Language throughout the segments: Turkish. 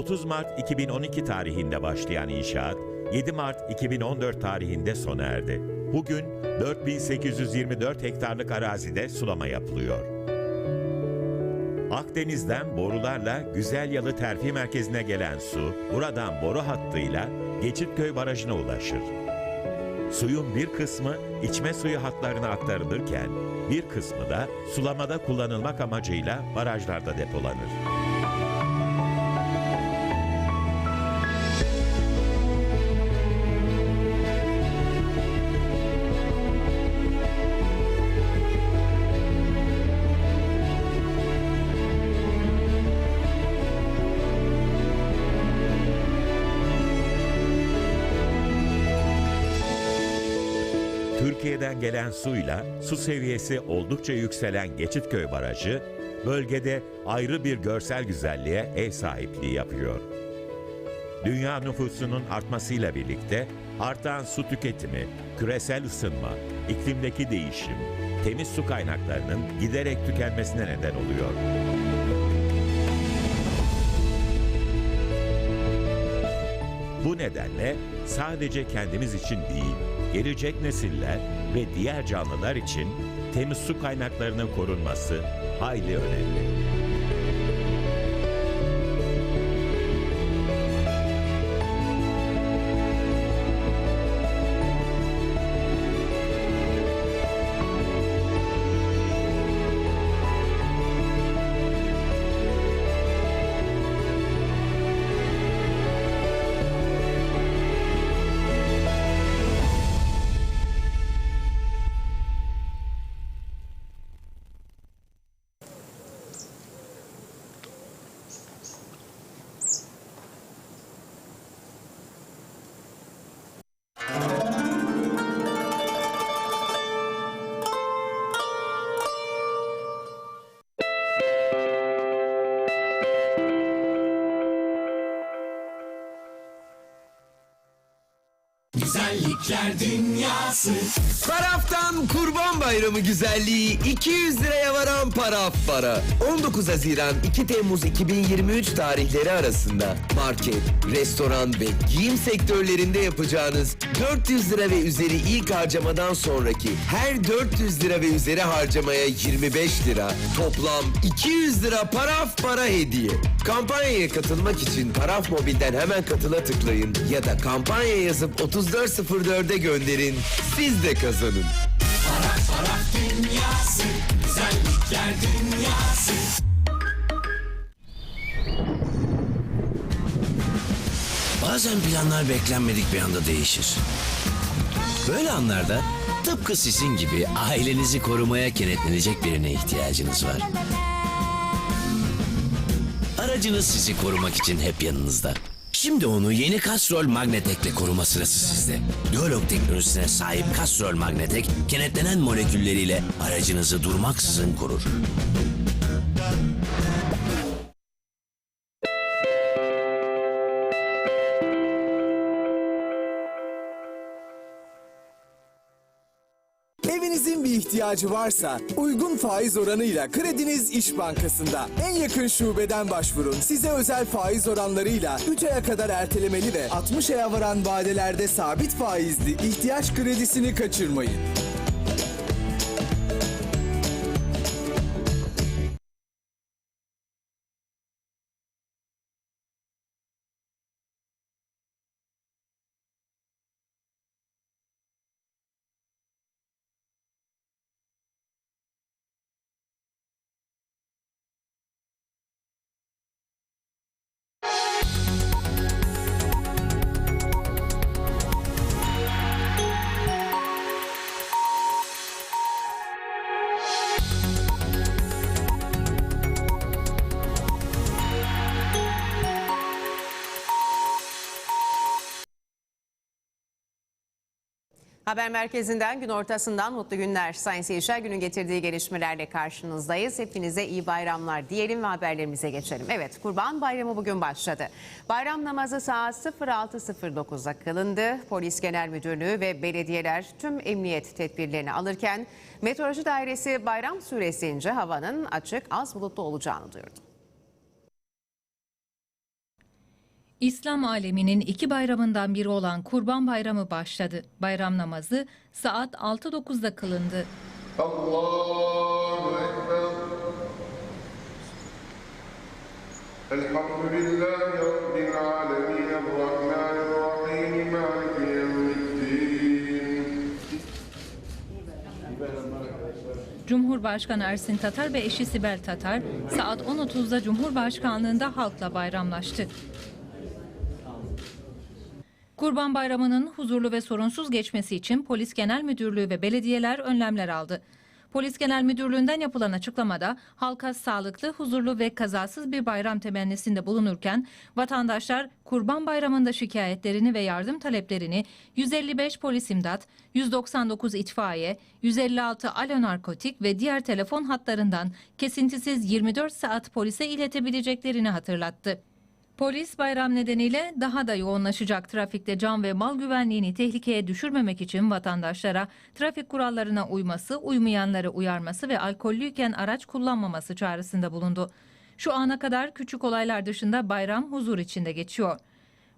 30 Mart 2012 tarihinde başlayan inşaat 7 Mart 2014 tarihinde sona erdi. Bugün 4824 hektarlık arazide sulama yapılıyor. Akdeniz'den borularla Güzelyalı Terfi Merkezi'ne gelen su buradan boru hattıyla Geçitköy Barajı'na ulaşır. Suyun bir kısmı içme suyu hatlarına aktarılırken bir kısmı da sulamada kullanılmak amacıyla barajlarda depolanır. Türkiye'den gelen suyla su seviyesi oldukça yükselen Geçitköy Barajı, bölgede ayrı bir görsel güzelliğe ev sahipliği yapıyor. Dünya nüfusunun artmasıyla birlikte artan su tüketimi, küresel ısınma, iklimdeki değişim, temiz su kaynaklarının giderek tükenmesine neden oluyor. Bu nedenle sadece kendimiz için değil, gelecek nesiller ve diğer canlılar için temiz su kaynaklarının korunması hayli önemli. Güzellikler dünyası Paraftan Kurban Bayramı güzelliği 200 liraya varan paraf para. 19 Haziran 2 Temmuz 2023 tarihleri arasında market, restoran ve giyim sektörlerinde yapacağınız 400 lira ve üzeri ilk harcamadan sonraki her 400 lira ve üzeri harcamaya 25 lira toplam 200 lira paraf para hediye. Kampanyaya katılmak için Paraf Mobil'den hemen katıla tıklayın ya da kampanya yazıp 3404'e gönderin. Siz de kazanın. Paraf paraf dünyası Güzellikler dünyası Bazen planlar beklenmedik bir anda değişir. Böyle anlarda tıpkı sizin gibi ailenizi korumaya kenetlenecek birine ihtiyacınız var. Aracınız sizi korumak için hep yanınızda. Şimdi onu yeni Castrol Magnetek'le koruma sırası sizde. Diyalog teknolojisine sahip Castrol Magnetek, kenetlenen molekülleriyle aracınızı durmaksızın korur. İhtiyacı varsa uygun faiz oranıyla Krediniz İş Bankası'nda. En yakın şubeden başvurun. Size özel faiz oranlarıyla 3 aya kadar ertelemeli ve 60 aya varan vadelerde sabit faizli ihtiyaç kredisini kaçırmayın. Haber merkezinden gün ortasından mutlu günler. Sayın seyirciler günün getirdiği gelişmelerle karşınızdayız. Hepinize iyi bayramlar diyelim ve haberlerimize geçelim. Evet Kurban Bayramı bugün başladı. Bayram namazı saat 06.09'da kılındı. Polis Genel Müdürlüğü ve belediyeler tüm emniyet tedbirlerini alırken Meteoroloji Dairesi bayram süresince havanın açık az bulutlu olacağını duyurdu. İslam aleminin iki bayramından biri olan Kurban Bayramı başladı. Bayram namazı saat 6.09'da kılındı. Allahu Ekber. Elhamdülillahi Rabbil Cumhurbaşkanı Ersin Tatar ve eşi Sibel Tatar saat 10.30'da Cumhurbaşkanlığında halkla bayramlaştı. Kurban Bayramı'nın huzurlu ve sorunsuz geçmesi için Polis Genel Müdürlüğü ve belediyeler önlemler aldı. Polis Genel Müdürlüğü'nden yapılan açıklamada halka sağlıklı, huzurlu ve kazasız bir bayram temennisinde bulunurken vatandaşlar Kurban Bayramı'nda şikayetlerini ve yardım taleplerini 155 polis imdat, 199 itfaiye, 156 alo narkotik ve diğer telefon hatlarından kesintisiz 24 saat polise iletebileceklerini hatırlattı. Polis bayram nedeniyle daha da yoğunlaşacak trafikte can ve mal güvenliğini tehlikeye düşürmemek için vatandaşlara trafik kurallarına uyması, uymayanları uyarması ve alkollüyken araç kullanmaması çağrısında bulundu. Şu ana kadar küçük olaylar dışında bayram huzur içinde geçiyor.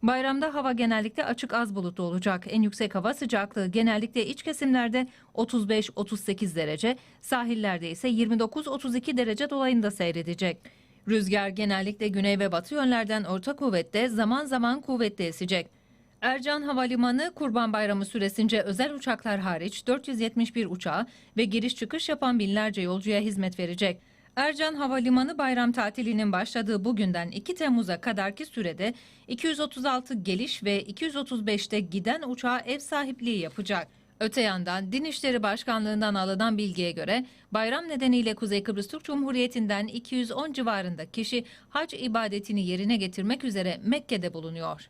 Bayramda hava genellikle açık az bulutlu olacak. En yüksek hava sıcaklığı genellikle iç kesimlerde 35-38 derece, sahillerde ise 29-32 derece dolayında seyredecek. Rüzgar genellikle güney ve batı yönlerden orta kuvvette zaman zaman kuvvetli esecek. Ercan Havalimanı Kurban Bayramı süresince özel uçaklar hariç 471 uçağa ve giriş çıkış yapan binlerce yolcuya hizmet verecek. Ercan Havalimanı bayram tatilinin başladığı bugünden 2 Temmuz'a kadarki sürede 236 geliş ve 235'te giden uçağa ev sahipliği yapacak. Öte yandan Din İşleri Başkanlığı'ndan alınan bilgiye göre bayram nedeniyle Kuzey Kıbrıs Türk Cumhuriyeti'nden 210 civarında kişi hac ibadetini yerine getirmek üzere Mekke'de bulunuyor.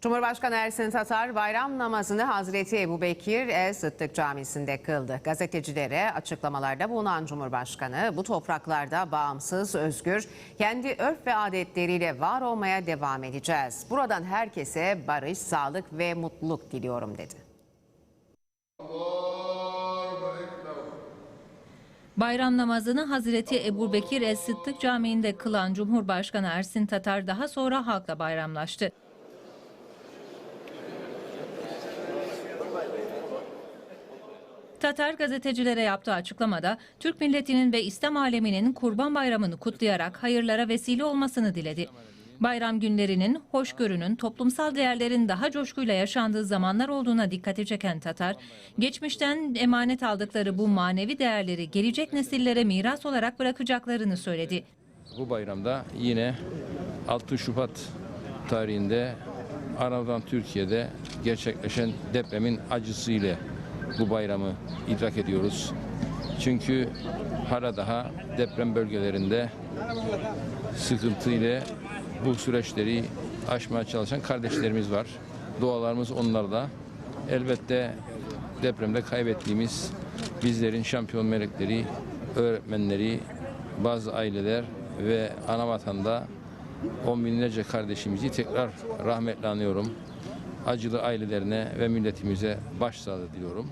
Cumhurbaşkanı Ersin Tatar bayram namazını Hazreti Ebu Bekir El Sıddık Camisi'nde kıldı. Gazetecilere açıklamalarda bulunan Cumhurbaşkanı bu topraklarda bağımsız, özgür, kendi örf ve adetleriyle var olmaya devam edeceğiz. Buradan herkese barış, sağlık ve mutluluk diliyorum dedi. Bayram namazını Hazreti Ebu Bekir El Sıddık Camii'nde kılan Cumhurbaşkanı Ersin Tatar daha sonra halkla bayramlaştı. Tatar gazetecilere yaptığı açıklamada Türk milletinin ve İslam aleminin Kurban Bayramı'nı kutlayarak hayırlara vesile olmasını diledi. Bayram günlerinin, hoşgörünün, toplumsal değerlerin daha coşkuyla yaşandığı zamanlar olduğuna dikkati çeken Tatar, geçmişten emanet aldıkları bu manevi değerleri gelecek nesillere miras olarak bırakacaklarını söyledi. Bu bayramda yine 6 Şubat tarihinde Anadolu Türkiye'de gerçekleşen depremin acısıyla bu bayramı idrak ediyoruz. Çünkü hala daha deprem bölgelerinde sıkıntıyla bu süreçleri aşmaya çalışan kardeşlerimiz var. Dualarımız onlarda. Elbette depremde kaybettiğimiz bizlerin şampiyon melekleri, öğretmenleri, bazı aileler ve ana vatanda on binlerce kardeşimizi tekrar rahmetle anıyorum. Acılı ailelerine ve milletimize başsağlığı diliyorum.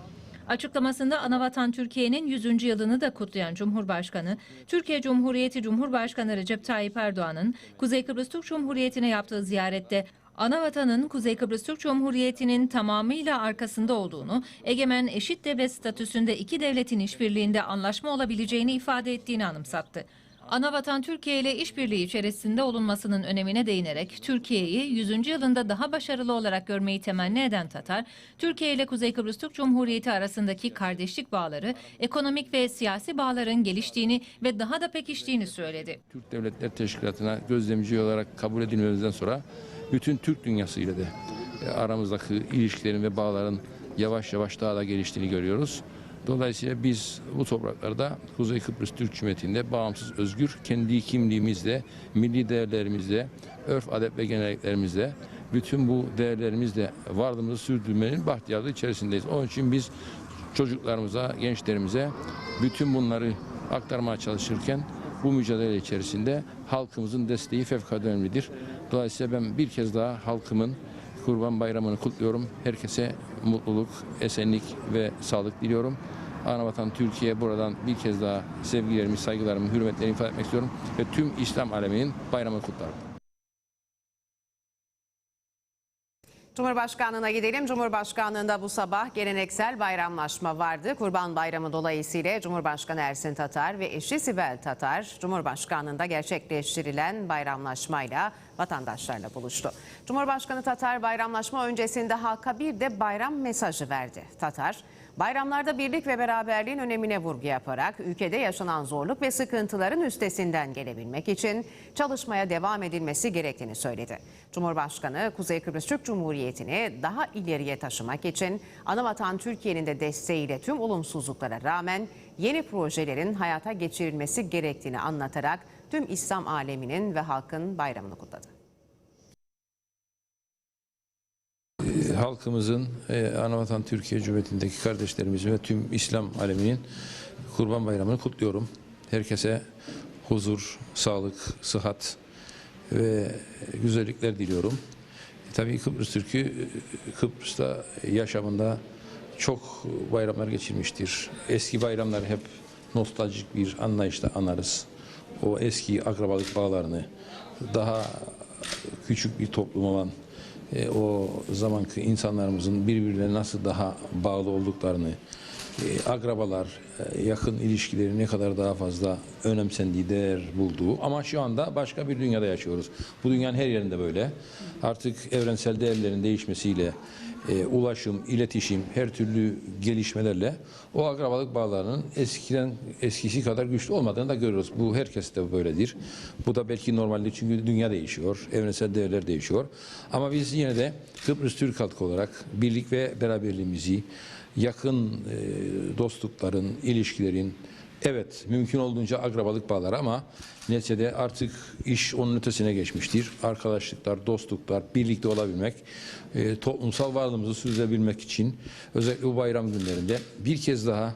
Açıklamasında Anavatan Türkiye'nin 100. yılını da kutlayan Cumhurbaşkanı, Türkiye Cumhuriyeti Cumhurbaşkanı Recep Tayyip Erdoğan'ın Kuzey Kıbrıs Türk Cumhuriyeti'ne yaptığı ziyarette Anavatan'ın Kuzey Kıbrıs Türk Cumhuriyeti'nin tamamıyla arkasında olduğunu, egemen eşit devlet statüsünde iki devletin işbirliğinde anlaşma olabileceğini ifade ettiğini anımsattı. Anavatan Türkiye ile işbirliği içerisinde olunmasının önemine değinerek Türkiye'yi 100. yılında daha başarılı olarak görmeyi temenni eden Tatar, Türkiye ile Kuzey Kıbrıs Türk Cumhuriyeti arasındaki kardeşlik bağları, ekonomik ve siyasi bağların geliştiğini ve daha da pekiştiğini söyledi. Türk Devletler Teşkilatı'na gözlemci olarak kabul edilmemizden sonra bütün Türk dünyasıyla da e, aramızdaki ilişkilerin ve bağların yavaş yavaş daha da geliştiğini görüyoruz. Dolayısıyla biz bu topraklarda Kuzey Kıbrıs Türk Cumhuriyeti'nde bağımsız, özgür, kendi kimliğimizle, milli değerlerimizle, örf, adet ve geleneklerimizle, bütün bu değerlerimizle varlığımızı sürdürmenin bahtiyarlığı içerisindeyiz. Onun için biz çocuklarımıza, gençlerimize bütün bunları aktarmaya çalışırken bu mücadele içerisinde halkımızın desteği fevkalade önemlidir. Dolayısıyla ben bir kez daha halkımın Kurban Bayramı'nı kutluyorum. Herkese mutluluk, esenlik ve sağlık diliyorum. Anavatan Türkiye buradan bir kez daha sevgilerimi, saygılarımı, hürmetlerimi ifade etmek istiyorum ve tüm İslam aleminin bayramını kutlarım. Cumhurbaşkanlığına gidelim. Cumhurbaşkanlığında bu sabah geleneksel bayramlaşma vardı. Kurban Bayramı dolayısıyla Cumhurbaşkanı Ersin Tatar ve eşi Sibel Tatar Cumhurbaşkanlığında gerçekleştirilen bayramlaşmayla vatandaşlarla buluştu. Cumhurbaşkanı Tatar bayramlaşma öncesinde halka bir de bayram mesajı verdi. Tatar, Bayramlarda birlik ve beraberliğin önemine vurgu yaparak ülkede yaşanan zorluk ve sıkıntıların üstesinden gelebilmek için çalışmaya devam edilmesi gerektiğini söyledi. Cumhurbaşkanı Kuzey Kıbrıs Türk Cumhuriyeti'ni daha ileriye taşımak için anavatan Türkiye'nin de desteğiyle tüm olumsuzluklara rağmen yeni projelerin hayata geçirilmesi gerektiğini anlatarak tüm İslam aleminin ve halkın bayramını kutladı. halkımızın, e, Anavatan Türkiye Cumhuriyeti'ndeki kardeşlerimizin ve tüm İslam aleminin Kurban Bayramı'nı kutluyorum. Herkese huzur, sağlık, sıhhat ve güzellikler diliyorum. E, tabii Kıbrıs Türk'ü e, Kıbrıs'ta yaşamında çok bayramlar geçirmiştir. Eski bayramları hep nostaljik bir anlayışla anarız. O eski akrabalık bağlarını, daha küçük bir toplum olan e, o zamanki insanlarımızın birbirine nasıl daha bağlı olduklarını, e, akrabalar, e, yakın ilişkileri ne kadar daha fazla önemsendiği, değer bulduğu ama şu anda başka bir dünyada yaşıyoruz. Bu dünyanın her yerinde böyle. Artık evrensel değerlerin değişmesiyle e, ulaşım, iletişim, her türlü gelişmelerle o akrabalık bağlarının eskiden eskisi kadar güçlü olmadığını da görüyoruz. Bu herkes de böyledir. Bu da belki normalde çünkü dünya değişiyor, evrensel değerler değişiyor. Ama biz yine de Kıbrıs Türk halkı olarak birlik ve beraberliğimizi, yakın e, dostlukların, ilişkilerin, Evet, mümkün olduğunca akrabalık bağlar ama neticede artık iş onun ötesine geçmiştir. Arkadaşlıklar, dostluklar, birlikte olabilmek, e, toplumsal varlığımızı sürdürebilmek için özellikle bu bayram günlerinde bir kez daha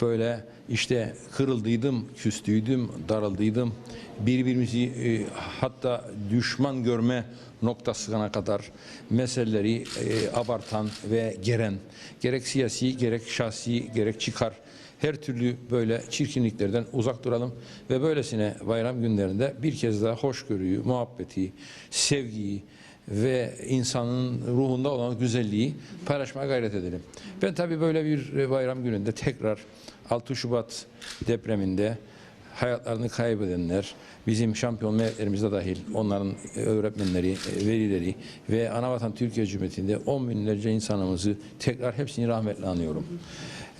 böyle işte kırıldıydım, küstüydüm, darıldıydım. Birbirimizi e, hatta düşman görme noktasına kadar meseleleri e, abartan ve geren, gerek siyasi, gerek şahsi, gerek çıkar her türlü böyle çirkinliklerden uzak duralım ve böylesine bayram günlerinde bir kez daha hoşgörüyü, muhabbeti, sevgiyi ve insanın ruhunda olan güzelliği paylaşmaya gayret edelim. Ben tabii böyle bir bayram gününde tekrar 6 Şubat depreminde hayatlarını kaybedenler, bizim şampiyon meleklerimiz de dahil, onların öğretmenleri, velileri ve Anavatan Türkiye Cumhuriyeti'nde on binlerce insanımızı tekrar hepsini rahmetle anıyorum.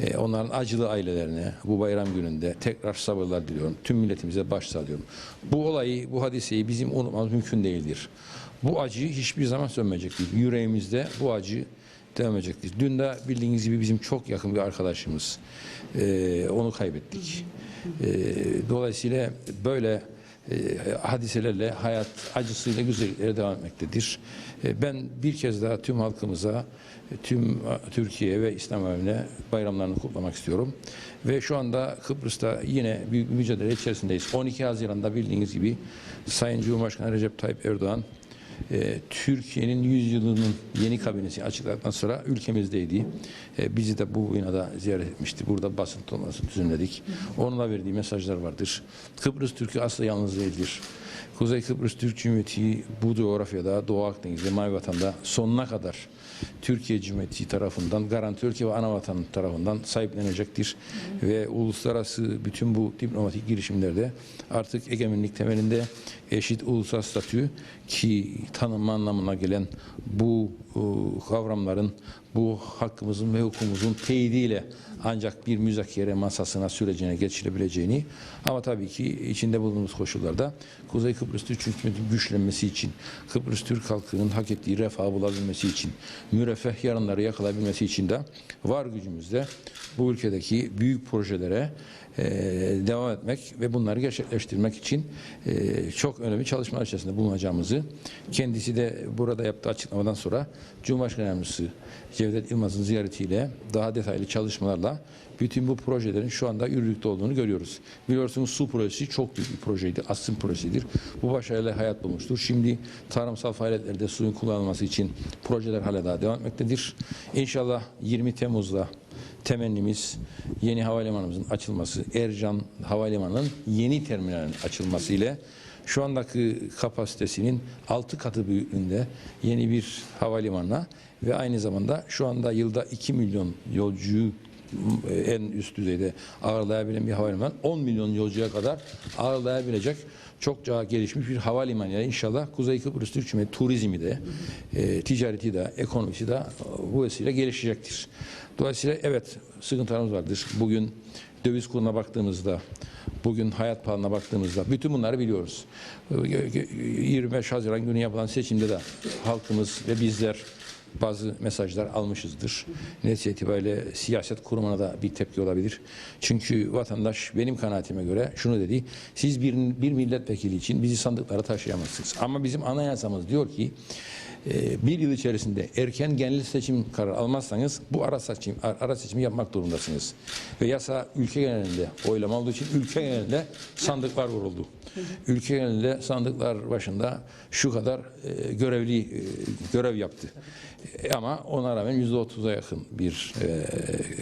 Ee, Onların acılı ailelerine bu bayram gününde tekrar sabırlar diliyorum. Tüm milletimize başsağlıyorum. Bu olayı, bu hadiseyi bizim unutmamız mümkün değildir. Bu acı hiçbir zaman sönmeyecektir. Yüreğimizde bu acı devam edecektir. Dün de bildiğiniz gibi bizim çok yakın bir arkadaşımız. Ee, onu kaybettik. Ee, dolayısıyla böyle e, hadiselerle hayat acısıyla güzelliklere devam etmektedir. E, ben bir kez daha tüm halkımıza, e, tüm e, Türkiye ve İslam alemine bayramlarını kutlamak istiyorum. Ve şu anda Kıbrıs'ta yine büyük bir mücadele içerisindeyiz. 12 Haziran'da bildiğiniz gibi Sayın Cumhurbaşkanı Recep Tayyip Erdoğan e, Türkiye'nin 100 yılının yeni kabinesi açıkladıktan sonra ülkemizdeydi. E, bizi de bu binada ziyaret etmişti. Burada basın toplantısı düzenledik. Onunla verdiği mesajlar vardır. Kıbrıs Türk'ü asla yalnız değildir. Kuzey Kıbrıs Türk Cumhuriyeti bu coğrafyada, Doğu Akdeniz'de, Mavi Vatan'da sonuna kadar Türkiye Cumhuriyeti tarafından, Garanti Ülke ve Anavatan tarafından sahiplenecektir. Ve uluslararası bütün bu diplomatik girişimlerde artık egemenlik temelinde eşit ulusal statü ki tanınma anlamına gelen bu e, kavramların bu hakkımızın ve hukukumuzun teyidiyle ancak bir müzakere masasına sürecine geçilebileceğini ama tabii ki içinde bulunduğumuz koşullarda Kuzey Kıbrıs Türk hükümetinin güçlenmesi için Kıbrıs Türk halkının hak ettiği refahı bulabilmesi için müreffeh yarınları yakalayabilmesi için de var gücümüzde bu ülkedeki büyük projelere e, devam etmek ve bunları gerçekleştirmek için e, çok önemli çalışmalar içerisinde bulunacağımızı kendisi de burada yaptığı açıklamadan sonra Cumhurbaşkanı Yardımcısı Cevdet Yılmaz'ın ziyaretiyle daha detaylı çalışmalarla bütün bu projelerin şu anda yürürlükte olduğunu görüyoruz. Biliyorsunuz su projesi çok büyük bir projeydi. Asrın projesidir. Bu başarıyla hayat bulmuştur. Şimdi tarımsal faaliyetlerde suyun kullanılması için projeler hala daha devam etmektedir. İnşallah 20 Temmuz'da temennimiz yeni havalimanımızın açılması, Ercan Havalimanı'nın yeni terminalinin açılması ile şu andaki kapasitesinin 6 katı büyüklüğünde yeni bir havalimanına ve aynı zamanda şu anda yılda 2 milyon yolcuyu e, en üst düzeyde ağırlayabilen bir havalimanı 10 milyon yolcuya kadar ağırlayabilecek çokça gelişmiş bir havalimanı. Yani inşallah Kuzey Kıbrıs Türk Cumhuriyeti turizmi de, e, ticareti de, ekonomisi de e, bu vesile gelişecektir. Dolayısıyla evet sıkıntılarımız vardır. Bugün döviz kuruna baktığımızda, bugün hayat pahalılığına baktığımızda bütün bunları biliyoruz. E, 25 Haziran günü yapılan seçimde de halkımız ve bizler bazı mesajlar almışızdır. Netice itibariyle siyaset kurumuna da bir tepki olabilir. Çünkü vatandaş benim kanaatime göre şunu dedi. Siz bir, bir milletvekili için bizi sandıklara taşıyamazsınız. Ama bizim anayasamız diyor ki bir yıl içerisinde erken genel seçim kararı almazsanız bu ara seçim ara seçimi yapmak durumundasınız. Ve yasa ülke genelinde oylama olduğu için ülke genelinde sandıklar vuruldu. Ülke genelinde sandıklar başında şu kadar e, görevli e, görev yaptı. E, ama ona rağmen yüzde otuza yakın bir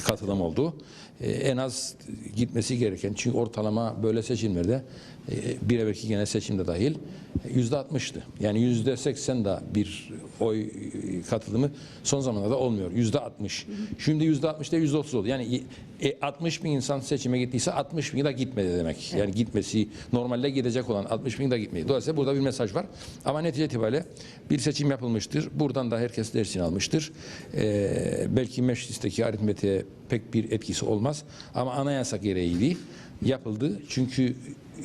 katılım oldu. E, en az gitmesi gereken çünkü ortalama böyle seçimlerde e, bir evvelki genel seçimde dahil yüzde altmıştı. Yani yüzde seksen da bir oy e, katılımı son zamanlarda olmuyor. Yüzde altmış. Şimdi yüzde altmış da yüzde otuz oldu. Yani e, 60 bin insan seçime gittiyse 60 bin de gitmedi demek. Yani gitmesi normalde gidecek olan 60 bin de gitmedi. Dolayısıyla burada bir mesaj var. Ama netice itibariyle bir seçim yapılmıştır. Buradan da herkes dersini almıştır. Ee, belki meclisteki aritmetiğe pek bir etkisi olmaz. Ama anayasa gereğiydi. Yapıldı. Çünkü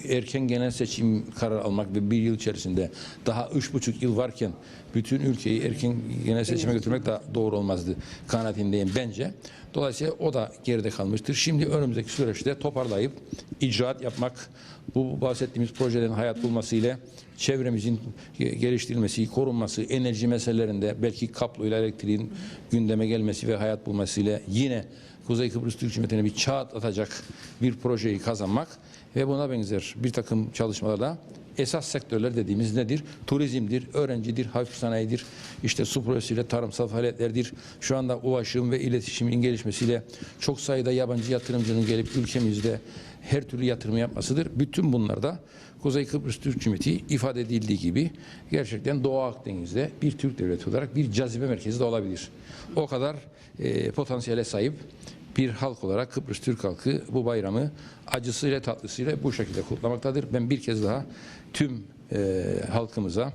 erken genel seçim karar almak ve bir yıl içerisinde daha üç buçuk yıl varken bütün ülkeyi erken genel seçime götürmek de doğru olmazdı kanaatindeyim bence. Dolayısıyla o da geride kalmıştır. Şimdi önümüzdeki süreçte toparlayıp icraat yapmak, bu bahsettiğimiz projelerin hayat bulması ile çevremizin geliştirilmesi, korunması, enerji meselelerinde belki kabloyla elektriğin gündeme gelmesi ve hayat bulması ile yine Kuzey Kıbrıs Türk Cumhuriyeti'ne bir çağ atacak bir projeyi kazanmak ve buna benzer bir takım çalışmalarda esas sektörler dediğimiz nedir? Turizmdir, öğrencidir, hafif sanayidir, işte su projesiyle tarımsal faaliyetlerdir. Şu anda ulaşım ve iletişimin gelişmesiyle çok sayıda yabancı yatırımcının gelip ülkemizde her türlü yatırım yapmasıdır. Bütün bunlarda Kuzey Kıbrıs Türk Cumhuriyeti ifade edildiği gibi gerçekten Doğu Akdeniz'de bir Türk devleti olarak bir cazibe merkezi de olabilir. O kadar e, potansiyele sahip bir halk olarak Kıbrıs Türk halkı bu bayramı acısıyla tatlısıyla bu şekilde kutlamaktadır. Ben bir kez daha tüm e, halkımıza,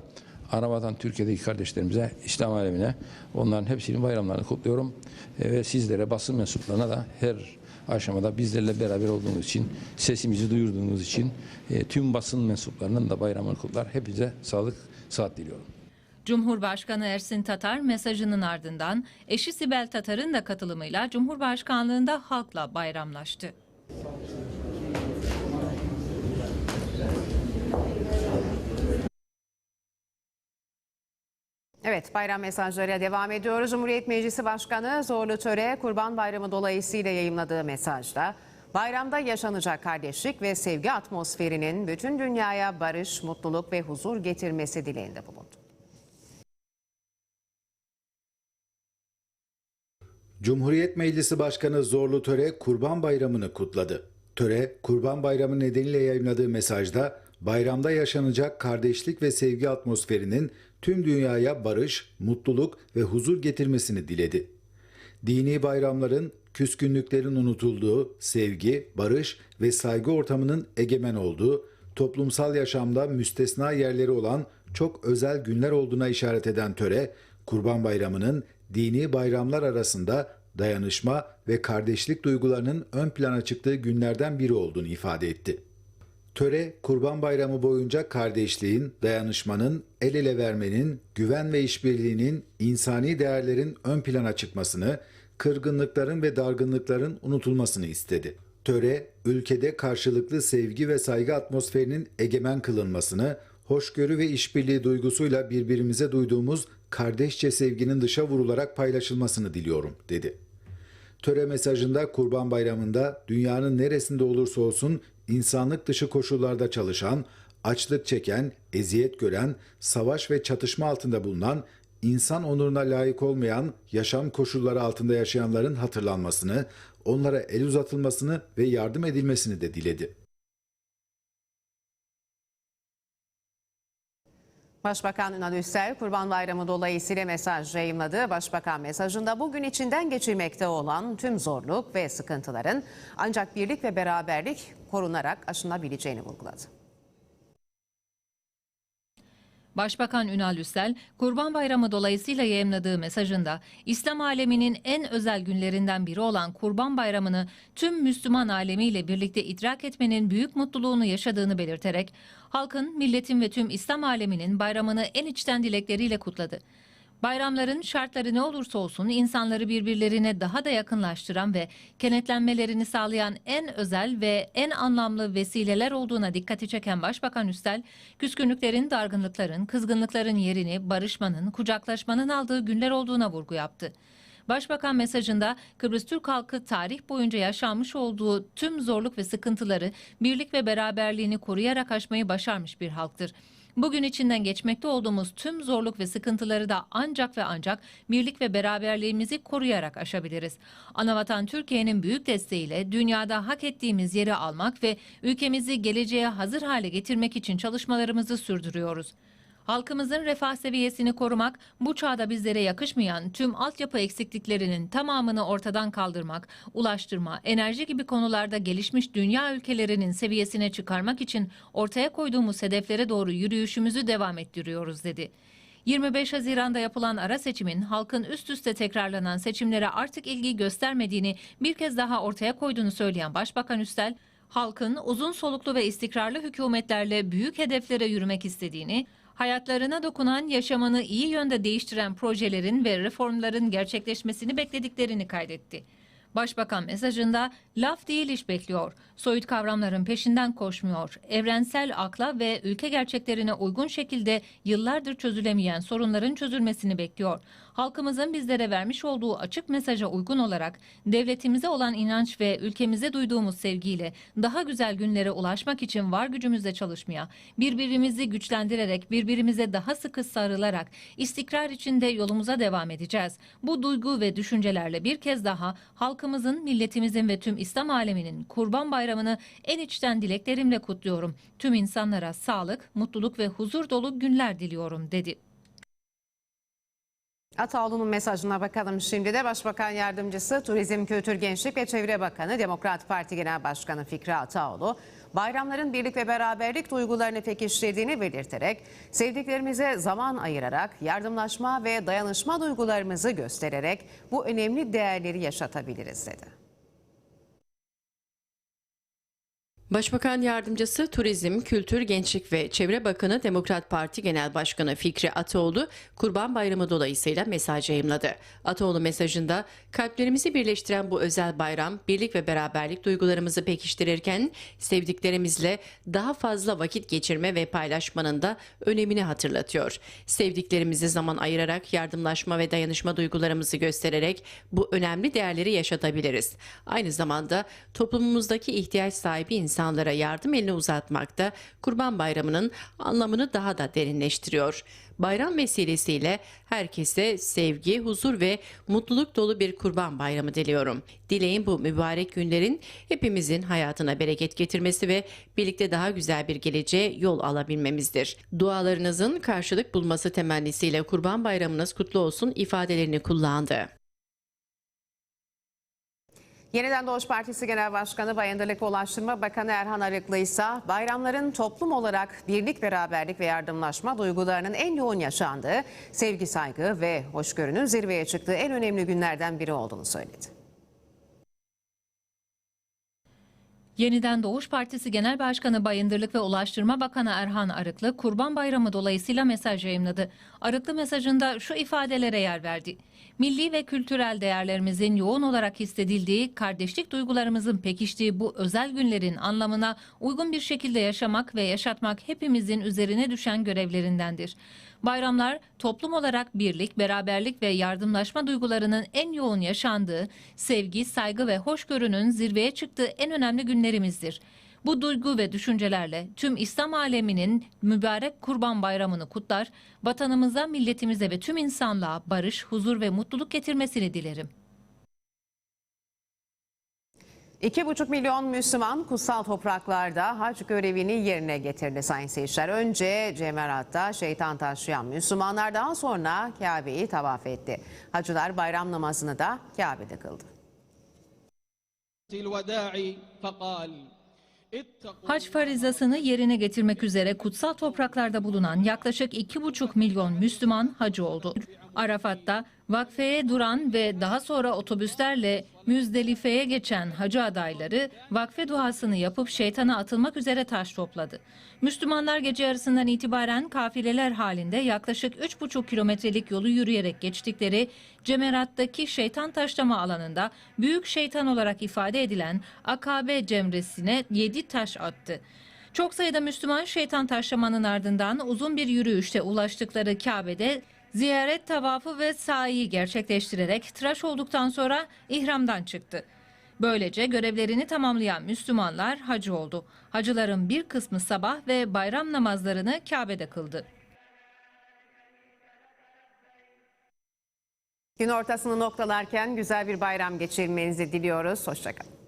Anavatan Türkiye'deki kardeşlerimize, İslam alemine onların hepsinin bayramlarını kutluyorum. E, ve sizlere, basın mensuplarına da her aşamada bizlerle beraber olduğunuz için, sesimizi duyurduğunuz için e, tüm basın mensuplarının da bayramını kutlar. Hepinize sağlık, saat diliyorum. Cumhurbaşkanı Ersin Tatar mesajının ardından eşi Sibel Tatar'ın da katılımıyla Cumhurbaşkanlığında halkla bayramlaştı. Evet bayram mesajlarıyla devam ediyoruz. Cumhuriyet Meclisi Başkanı Zorlu Töre Kurban Bayramı dolayısıyla yayımladığı mesajda bayramda yaşanacak kardeşlik ve sevgi atmosferinin bütün dünyaya barış, mutluluk ve huzur getirmesi dileğinde bulundu. Cumhuriyet Meclisi Başkanı Zorlu Töre Kurban Bayramı'nı kutladı. Töre, Kurban Bayramı nedeniyle yayınladığı mesajda bayramda yaşanacak kardeşlik ve sevgi atmosferinin tüm dünyaya barış, mutluluk ve huzur getirmesini diledi. Dini bayramların, küskünlüklerin unutulduğu, sevgi, barış ve saygı ortamının egemen olduğu, toplumsal yaşamda müstesna yerleri olan çok özel günler olduğuna işaret eden töre, Kurban Bayramı'nın dini bayramlar arasında dayanışma ve kardeşlik duygularının ön plana çıktığı günlerden biri olduğunu ifade etti. Töre, Kurban Bayramı boyunca kardeşliğin, dayanışmanın, el ele vermenin, güven ve işbirliğinin, insani değerlerin ön plana çıkmasını, kırgınlıkların ve dargınlıkların unutulmasını istedi. Töre, ülkede karşılıklı sevgi ve saygı atmosferinin egemen kılınmasını, hoşgörü ve işbirliği duygusuyla birbirimize duyduğumuz kardeşçe sevginin dışa vurularak paylaşılmasını diliyorum, dedi. Töre mesajında Kurban Bayramı'nda dünyanın neresinde olursa olsun insanlık dışı koşullarda çalışan, açlık çeken, eziyet gören, savaş ve çatışma altında bulunan insan onuruna layık olmayan yaşam koşulları altında yaşayanların hatırlanmasını, onlara el uzatılmasını ve yardım edilmesini de diledi. Başbakan Ünal Üstel Kurban Bayramı dolayısıyla mesaj yayımladı. Başbakan mesajında bugün içinden geçirmekte olan tüm zorluk ve sıkıntıların ancak birlik ve beraberlik korunarak aşılabileceğini vurguladı. Başbakan Ünal Üstel, Kurban Bayramı dolayısıyla yayımladığı mesajında İslam aleminin en özel günlerinden biri olan Kurban Bayramı'nı tüm Müslüman alemiyle birlikte idrak etmenin büyük mutluluğunu yaşadığını belirterek halkın, milletin ve tüm İslam aleminin bayramını en içten dilekleriyle kutladı. Bayramların şartları ne olursa olsun insanları birbirlerine daha da yakınlaştıran ve kenetlenmelerini sağlayan en özel ve en anlamlı vesileler olduğuna dikkati çeken Başbakan Üstel, küskünlüklerin, dargınlıkların, kızgınlıkların yerini barışmanın, kucaklaşmanın aldığı günler olduğuna vurgu yaptı. Başbakan mesajında Kıbrıs Türk halkı tarih boyunca yaşanmış olduğu tüm zorluk ve sıkıntıları birlik ve beraberliğini koruyarak aşmayı başarmış bir halktır. Bugün içinden geçmekte olduğumuz tüm zorluk ve sıkıntıları da ancak ve ancak birlik ve beraberliğimizi koruyarak aşabiliriz. Anavatan Türkiye'nin büyük desteğiyle dünyada hak ettiğimiz yeri almak ve ülkemizi geleceğe hazır hale getirmek için çalışmalarımızı sürdürüyoruz. Halkımızın refah seviyesini korumak, bu çağda bizlere yakışmayan tüm altyapı eksikliklerinin tamamını ortadan kaldırmak, ulaştırma, enerji gibi konularda gelişmiş dünya ülkelerinin seviyesine çıkarmak için ortaya koyduğumuz hedeflere doğru yürüyüşümüzü devam ettiriyoruz dedi. 25 Haziran'da yapılan ara seçimin halkın üst üste tekrarlanan seçimlere artık ilgi göstermediğini bir kez daha ortaya koyduğunu söyleyen Başbakan Üstel, halkın uzun soluklu ve istikrarlı hükümetlerle büyük hedeflere yürümek istediğini, hayatlarına dokunan, yaşamını iyi yönde değiştiren projelerin ve reformların gerçekleşmesini beklediklerini kaydetti. Başbakan mesajında laf değil iş bekliyor. Soyut kavramların peşinden koşmuyor. Evrensel akla ve ülke gerçeklerine uygun şekilde yıllardır çözülemeyen sorunların çözülmesini bekliyor. Halkımızın bizlere vermiş olduğu açık mesaja uygun olarak devletimize olan inanç ve ülkemize duyduğumuz sevgiyle daha güzel günlere ulaşmak için var gücümüzle çalışmaya, birbirimizi güçlendirerek, birbirimize daha sıkı sarılarak istikrar içinde yolumuza devam edeceğiz. Bu duygu ve düşüncelerle bir kez daha halkımızın, milletimizin ve tüm İslam aleminin Kurban Bayramı'nı en içten dileklerimle kutluyorum. Tüm insanlara sağlık, mutluluk ve huzur dolu günler diliyorum dedi. Ataoğlu'nun mesajına bakalım şimdi de Başbakan Yardımcısı Turizm, Kültür, Gençlik ve Çevre Bakanı Demokrat Parti Genel Başkanı Fikri Ataoğlu bayramların birlik ve beraberlik duygularını pekiştirdiğini belirterek sevdiklerimize zaman ayırarak yardımlaşma ve dayanışma duygularımızı göstererek bu önemli değerleri yaşatabiliriz dedi. Başbakan Yardımcısı Turizm, Kültür, Gençlik ve Çevre Bakanı Demokrat Parti Genel Başkanı Fikri Ataoğlu, Kurban Bayramı dolayısıyla mesaj yayımladı. Ataoğlu mesajında, kalplerimizi birleştiren bu özel bayram, birlik ve beraberlik duygularımızı pekiştirirken, sevdiklerimizle daha fazla vakit geçirme ve paylaşmanın da önemini hatırlatıyor. Sevdiklerimize zaman ayırarak yardımlaşma ve dayanışma duygularımızı göstererek bu önemli değerleri yaşatabiliriz. Aynı zamanda toplumumuzdaki ihtiyaç sahibi insanlara yardım elini uzatmak da Kurban Bayramı'nın anlamını daha da derinleştiriyor. Bayram vesilesiyle herkese sevgi, huzur ve mutluluk dolu bir Kurban Bayramı diliyorum. Dileğim bu mübarek günlerin hepimizin hayatına bereket getirmesi ve birlikte daha güzel bir geleceğe yol alabilmemizdir. Dualarınızın karşılık bulması temennisiyle Kurban Bayramınız kutlu olsun ifadelerini kullandı. Yeniden Doğuş Partisi Genel Başkanı ve Ulaştırma Bakanı Erhan Arıklı ise bayramların toplum olarak birlik, beraberlik ve yardımlaşma duygularının en yoğun yaşandığı, sevgi, saygı ve hoşgörünün zirveye çıktığı en önemli günlerden biri olduğunu söyledi. Yeniden Doğuş Partisi Genel Başkanı Bayındırlık ve Ulaştırma Bakanı Erhan Arıklı Kurban Bayramı dolayısıyla mesaj yayımladı. Arıklı mesajında şu ifadelere yer verdi. Milli ve kültürel değerlerimizin yoğun olarak hissedildiği, kardeşlik duygularımızın pekiştiği bu özel günlerin anlamına uygun bir şekilde yaşamak ve yaşatmak hepimizin üzerine düşen görevlerindendir. Bayramlar toplum olarak birlik, beraberlik ve yardımlaşma duygularının en yoğun yaşandığı, sevgi, saygı ve hoşgörünün zirveye çıktığı en önemli günlerimizdir. Bu duygu ve düşüncelerle tüm İslam aleminin mübarek Kurban Bayramı'nı kutlar, vatanımıza, milletimize ve tüm insanlığa barış, huzur ve mutluluk getirmesini dilerim. 2,5 milyon Müslüman kutsal topraklarda hac görevini yerine getirdi sayın seyirciler. Önce Cemarat'ta şeytan taşıyan Müslümanlar daha sonra Kabe'yi tavaf etti. Hacılar bayram namazını da Kabe'de kıldı. Hac farizasını yerine getirmek üzere kutsal topraklarda bulunan yaklaşık 2,5 milyon Müslüman hacı oldu. Arafat'ta vakfeye duran ve daha sonra otobüslerle Müzdelife'ye geçen hacı adayları vakfe duasını yapıp şeytana atılmak üzere taş topladı. Müslümanlar gece yarısından itibaren kafileler halinde yaklaşık 3,5 kilometrelik yolu yürüyerek geçtikleri Cemerat'taki şeytan taşlama alanında büyük şeytan olarak ifade edilen Akabe cemresine 7 taş attı. Çok sayıda Müslüman şeytan taşlamanın ardından uzun bir yürüyüşte ulaştıkları Kabe'de ziyaret tavafı ve sa'i gerçekleştirerek tıraş olduktan sonra ihramdan çıktı. Böylece görevlerini tamamlayan Müslümanlar hacı oldu. Hacıların bir kısmı sabah ve bayram namazlarını Kabe'de kıldı. Gün ortasını noktalarken güzel bir bayram geçirmenizi diliyoruz. Hoşçakalın.